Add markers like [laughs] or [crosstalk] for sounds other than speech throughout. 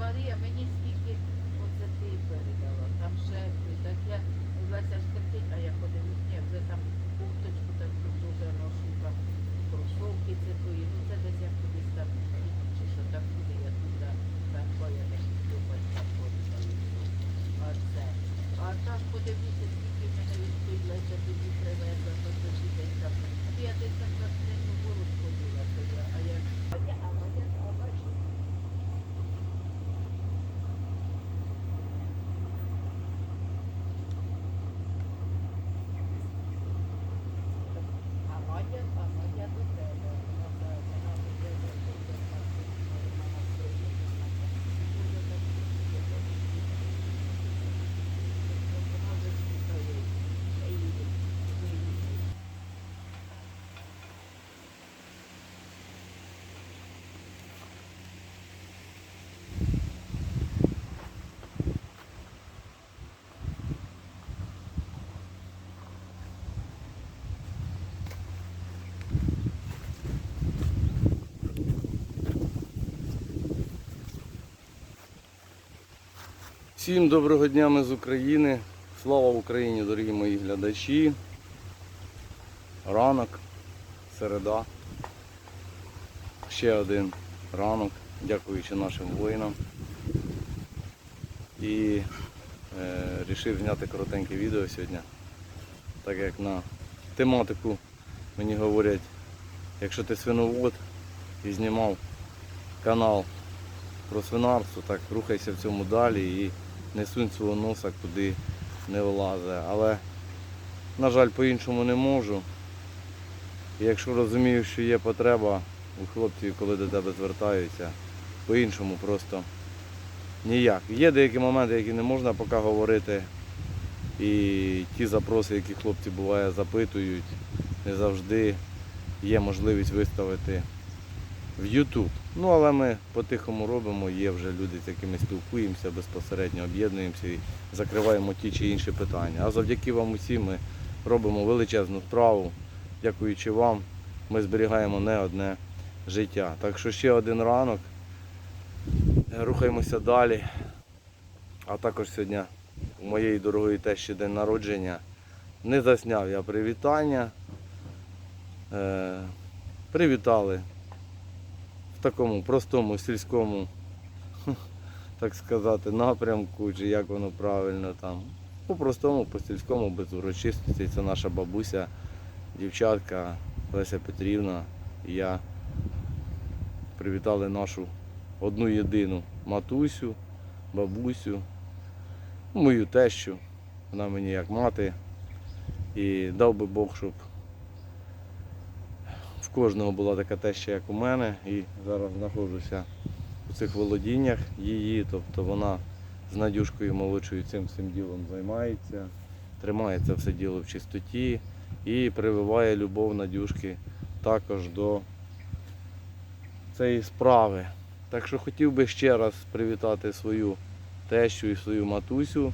а мені скільки оце ти передала. Там ще так я Леся ж терпить, а я подивлюсь, ні, вже там курточку таку дуже ношу, там кросовки тої, ну це десь я кудись там чи що там куди я туди так я десь до батька подала. А так подивлюся, скільки мене відповідь Леся тоді привезла, то тоді десь там. Я десь там на синю гору сходила тоді, а я а я, а моя, а бачу, А Надя, а Надя до тебе. Вона за- вона до тебе, до тебе, вона стоїть, вона так, дуже так, вона вже стоїть. Я їду, я їду. Всім доброго дня ми з України. Слава Україні, дорогі мої глядачі. Ранок, середа. Ще один ранок, дякуючи нашим воїнам. І е, рішив зняти коротеньке відео сьогодні. Так як на тематику мені говорять, якщо ти свиновод і знімав канал про свинарство, так рухайся в цьому далі і не сунь свого носа куди не влазе. Але, на жаль, по-іншому не можу. Якщо розумію, що є потреба у хлопців, коли до тебе звертаються, по-іншому просто ніяк. Є деякі моменти, які не можна поки говорити. І ті запроси, які хлопці буває запитують, не завжди є можливість виставити в YouTube. Ну, але ми по-тихому робимо, є вже люди, з якими спілкуємося, безпосередньо об'єднуємося і закриваємо ті чи інші питання. А завдяки вам усім ми робимо величезну справу. Дякуючи вам, ми зберігаємо не одне життя. Так що ще один ранок. Рухаємося далі. А також сьогодні у моєї дорогої тещі день народження. Не засняв я привітання. Е, привітали такому простому сільському, так сказати, напрямку, чи як воно правильно там. По-простому, по сільському, без урочистості. Це наша бабуся, дівчатка Леся Петрівна і я привітали нашу одну єдину матусю, бабусю, мою тещу. Вона мені як мати. І дав би Бог, щоб кожного була така теща, як у мене, і зараз знаходжуся у цих володіннях її, тобто вона з Надюшкою молодшою цим всім ділом займається, тримає це все діло в чистоті і прививає любов Надюшки також до цієї справи. Так що хотів би ще раз привітати свою тещу і свою матусю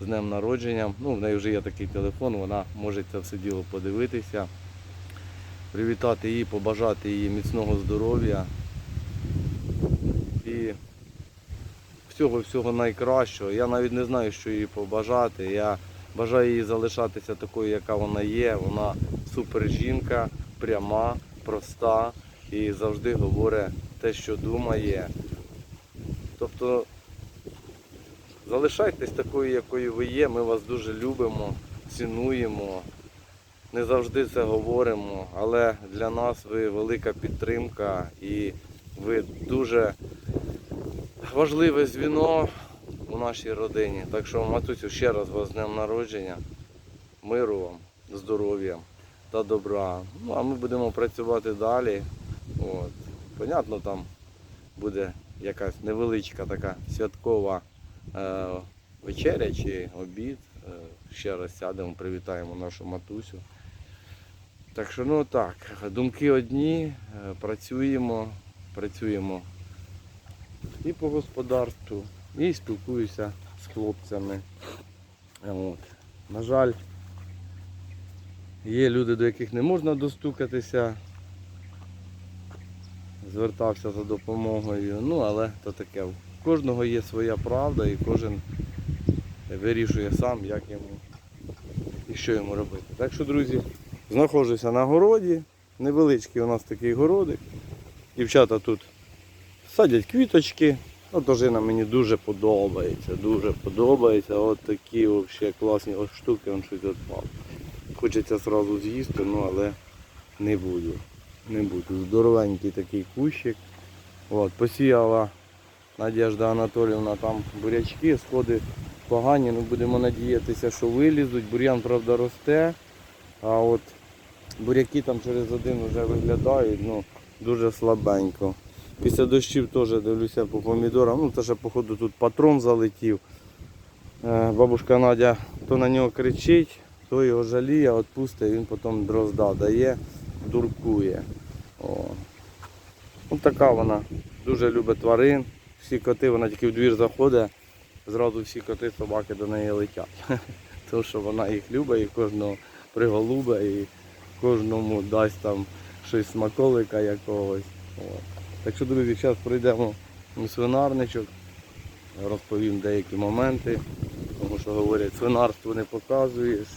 з днем народження. Ну, в неї вже є такий телефон, вона може це все діло подивитися привітати її, побажати їй міцного здоров'я і всього-всього найкращого. Я навіть не знаю, що їй побажати. Я бажаю їй залишатися такою, яка вона є. Вона супер жінка, пряма, проста і завжди говорить те, що думає. Тобто залишайтесь такою, якою ви є. Ми вас дуже любимо, цінуємо не завжди це говоримо, але для нас ви велика підтримка і ви дуже важливе звіно у нашій родині. Так що, матусю, ще раз вас з днем народження, миру вам, здоров'я та добра. Ну а ми будемо працювати далі. От. Понятно, там буде якась невеличка така святкова е, вечеря чи обід. Е, Ще раз сядемо, привітаємо нашу матусю. Так що ну так, думки одні, е, працюємо, працюємо і по господарству, і спілкуюся з хлопцями. От. На жаль, є люди, до яких не можна достукатися. Звертався за допомогою, ну але то таке в кожного є своя правда і кожен вирішує сам, як йому і що йому робити. Так що, друзі, знаходжуся на городі. Невеличкий у нас такий городик. Дівчата тут садять квіточки. Ну, дожина мені дуже подобається, дуже подобається. От такі взагалі класні от штуки, он щось відпав. Хочеться одразу з'їсти, ну але не буду. Не буду. Здоровенький такий кущик. От, посіяла Надежда Анатоліївна там бурячки, сходи погані, ну будемо надіятися, що вилізуть. Бур'ян, правда, росте. А от буряки там через один вже виглядають, ну, дуже слабенько. Після дощів теж дивлюся по помідорам. Ну, це ще, походу, тут патрон залетів. Е, Бабушка Надя то на нього кричить, то його жаліє, відпустить, він потім дрозда дає, дуркує. О. Ну, така вона. Дуже любить тварин. Всі коти, вона тільки в двір заходить, зразу всі коти, собаки до неї летять. [laughs] Тому що вона їх любить і кожного приголубить кожному дасть там щось смаколика якогось. От. Так що, друзі, зараз пройдемо у свинарничок, розповім деякі моменти, тому що говорять, свинарство не показуєш.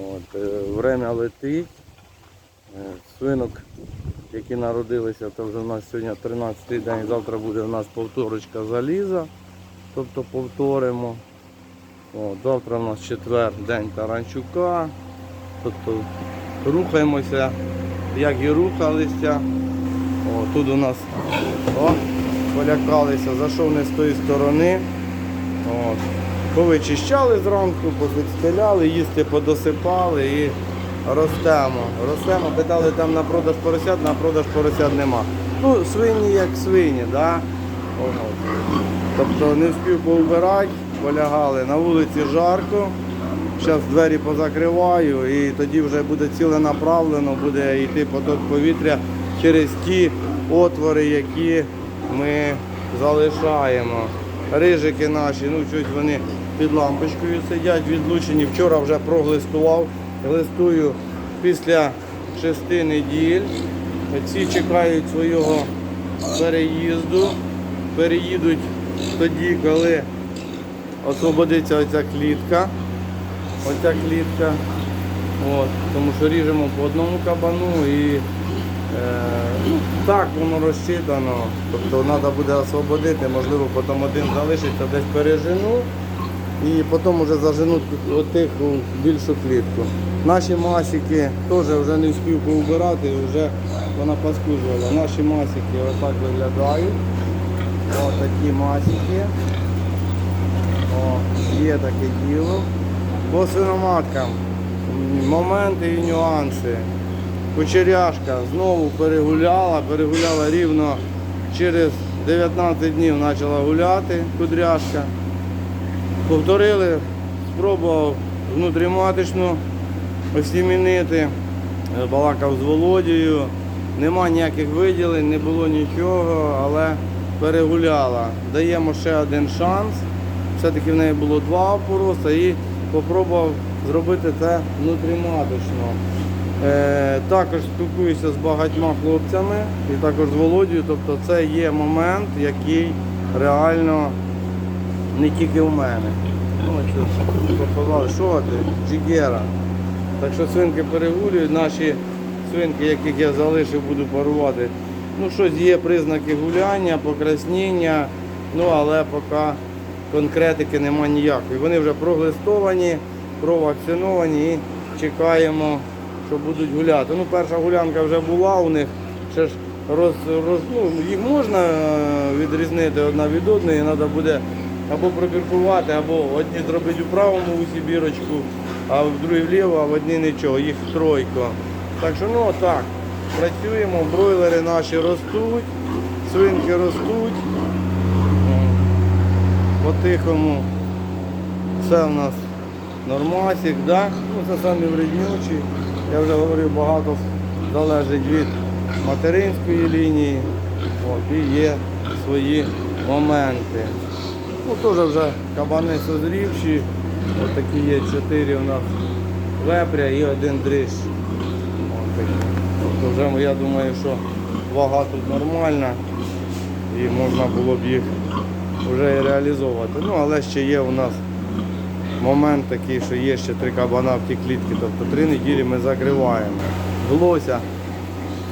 От, е, время летить. Е, Свинок, які народилися, то вже в нас сьогодні 13-й день, завтра буде в нас повторочка заліза, тобто повторимо. От, завтра у нас четвер, день Таранчука. Тобто рухаємося, як і рухалися. О, тут у нас о, полякалися, зайшов не з тої сторони. От. Повичищали зранку, повідстеляли, їсти подосипали і ростемо. Ростемо, питали там на продаж поросят, на продаж поросят нема. Ну, свині як свині, да? От. Тобто не встиг повбирати, полягали. На вулиці жарко. Зараз двері позакриваю і тоді вже буде ціленаправлено, буде йти поток повітря через ті отвори, які ми залишаємо. Рижики наші, ну щось вони під лампочкою сидять, відлучені. Вчора вже проглистував. Глистую після шести неділь. Ці чекають свого переїзду. Переїдуть тоді, коли освободиться оця клітка. Оця клітка. От, тому що ріжемо по одному кабану і е, ну, так воно розчитано. Тобто треба буде освободити, можливо, потім один залишиться, десь пережену і потім вже заженуть отих у більшу клітку. Наші масики теж вже не встиг поубирати, вже вона паскужувала. Наші масики отак виглядають. Ось такі масики. О, є таке діло. По свиноматкам моменти і нюанси. Кучеряшка знову перегуляла, перегуляла рівно через 19 днів почала гуляти кудряшка. Повторили, спробував внутріматочну осімінити, балакав з Володією. Нема ніяких виділень, не було нічого, але перегуляла. Даємо ще один шанс. Все-таки в неї було два опороса спробував зробити це внутріматочно. Е, також спілкуюся з багатьма хлопцями і також з Володією. Тобто це є момент, який реально не тільки в мене. Ну, показали, що ти, Джигера. Так що свинки перегулюють, наші свинки, яких я залишив, буду парувати. Ну, щось є признаки гуляння, покраснення, ну але поки конкретики нема ніякої. Вони вже проглистовані, провакциновані і чекаємо, що будуть гуляти. Ну, перша гулянка вже була у них, ще ж роз, роз, ну, їх можна е, відрізнити одна від одної, треба буде або пробіркувати, або одні зробити у правому усі бірочку, а в другій вліво, а в одні нічого, їх тройко. Так що ну так, працюємо, бройлери наші ростуть, свинки ростуть. По-тихому все в нас нормасик, да? ну, це самі вреднючі. Я вже говорив, багато залежить від материнської лінії. От, і є свої моменти. Ну, теж вже кабани созрівші. Ось такі є чотири у нас вепря і один. Ось. Тобто вже я думаю, що вага тут нормальна і можна було б їх вже і реалізовувати. Ну, але ще є у нас момент такий, що є ще три кабана в тій клітці, тобто три неділі ми закриваємо. Глося,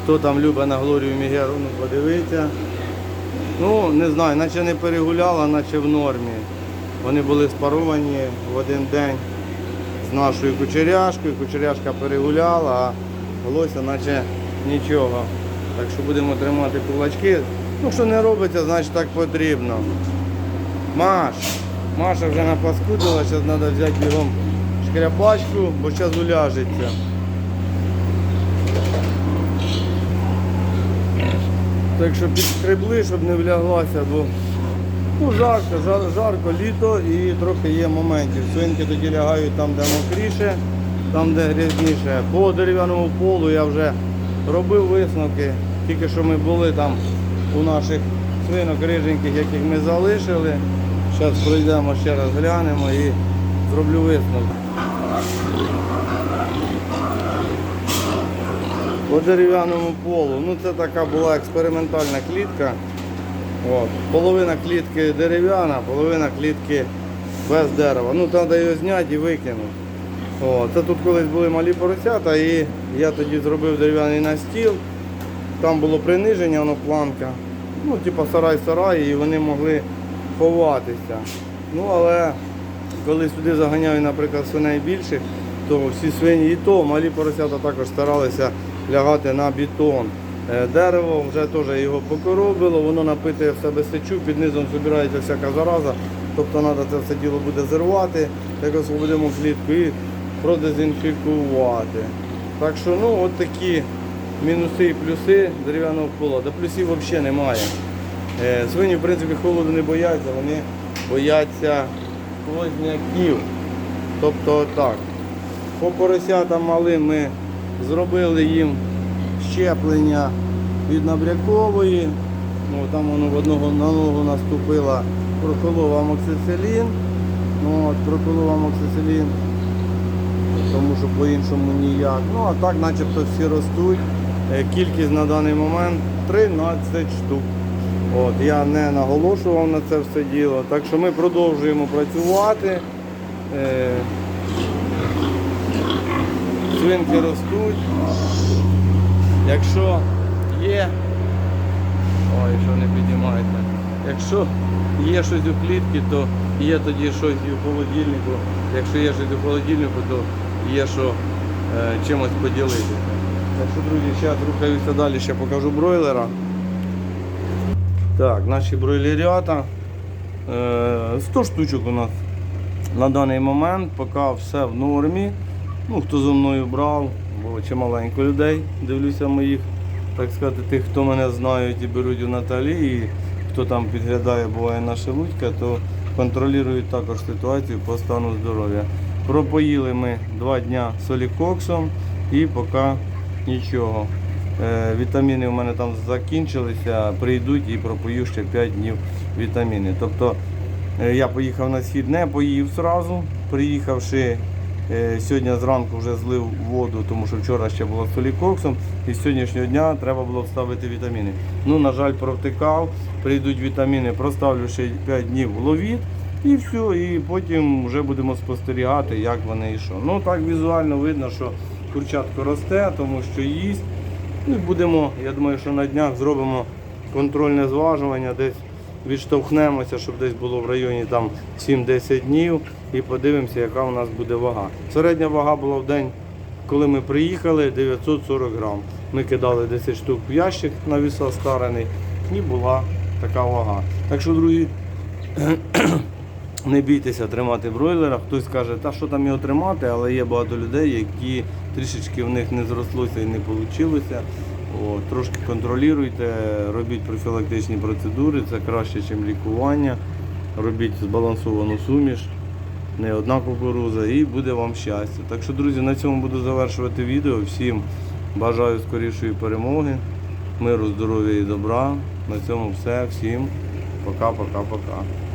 хто там любить на Глорію Мігеру, ну подивіться. Ну, не знаю, наче не перегуляла, наче в нормі. Вони були спаровані в один день з нашою кучеряшкою. Кучеряшка перегуляла, а Глося наче нічого. Так що будемо тримати кулачки. Ну, що не робиться, значить так потрібно. Маш, Маша вже напаскудила, зараз треба взяти бігом шкряпачку, бо зараз уляжеться. Так що підскребли, щоб не вляглася, бо ну, жарко, жар, жарко, літо і трохи є моментів. Свинки тоді лягають там, де мокріше, там, де грязніше. По дерев'яному полу я вже робив висновки. Тільки що ми були там у наших свинок риженьких, яких ми залишили. Зараз пройдемо ще раз глянемо і зроблю висновок. По дерев'яному полу. Ну це така була експериментальна клітка. От. Половина клітки дерев'яна, половина клітки без дерева. Ну треба його зняти і викинути. Це тут колись були малі поросята і я тоді зробив дерев'яний настіл. Там було приниження, воно планка. Ну, типу сарай-сарай, і вони могли ховатися. Ну, але коли сюди заганяю, наприклад, свиней більших, то всі свині і то, малі поросята також старалися лягати на бетон. Е, Дерево вже теж його покоробило, воно напитує в себе сечу, під низом збирається всяка зараза. Тобто треба це все діло буде зірвати, як освободимо клітку і продезінфікувати. Так що ну от такі мінуси і плюси дерев'яного пола. До плюсів взагалі немає. Е, Свині, в принципі, холоду не бояться, вони бояться сквозняків. Тобто так. По поросятам малим ми зробили їм щеплення від набрякової. Ну, там воно в одного на ногу наступила проколов амоксицилін. Ну, от, проколов амоксицилін, тому що по-іншому ніяк. Ну а так начебто всі ростуть. Е, Кількість на даний момент 13 штук. От, я не наголошував на це все діло. Так що ми продовжуємо працювати. Е, Свинки ростуть. Якщо є, ой, що не підіймаєте. Якщо є щось у клітці, то є тоді щось і у холодильнику. Якщо є щось у холодильнику, то є що е, чимось поділитися. Так що, друзі, зараз рухаюся далі, ще покажу бройлера. Так, наші бройлерята. Е, 100 штучок у нас на даний момент, поки все в нормі. Ну, хто зі мною брав, бо чималенько людей, дивлюся моїх, так сказати, тих, хто мене знають і беруть у Наталі, і хто там підглядає, буває на Шелудька, то контролюють також ситуацію по стану здоров'я. Пропоїли ми два дня солікоксом і поки нічого. Е, Вітаміни у мене там закінчилися, прийдуть і пропою ще 5 днів вітаміни. Тобто е, я поїхав на схід, не поїв зразу, приїхавши Е, Сьогодні зранку вже злив воду, тому що вчора ще було з солікоксом, і з сьогоднішнього дня треба було вставити вітаміни. Ну, на жаль, провтикав, прийдуть вітаміни, проставлю ще 5 днів ловіт і все, і потім вже будемо спостерігати, як вони і що. Ну так візуально видно, що курчатко росте, тому що їсть. Ну будемо, я думаю, що на днях зробимо контрольне зважування, десь відштовхнемося, щоб десь було в районі там 7-10 днів і подивимося, яка у нас буде вага. Середня вага була в день, коли ми приїхали, 940 грам. Ми кидали 10 штук в ящик на віса старений і була така вага. Так що, друзі, не бійтеся тримати бройлера. Хтось каже, та що там його тримати, але є багато людей, які трішечки в них не зрослося і не вийшло. О, трошки контролюйте, робіть профілактичні процедури, це краще, ніж лікування. Робіть збалансовану суміш, не одна кукуруза і буде вам щастя. Так що, друзі, на цьому буду завершувати відео. Всім бажаю скорішої перемоги, миру, здоров'я і добра. На цьому все. Всім пока-пока-пока.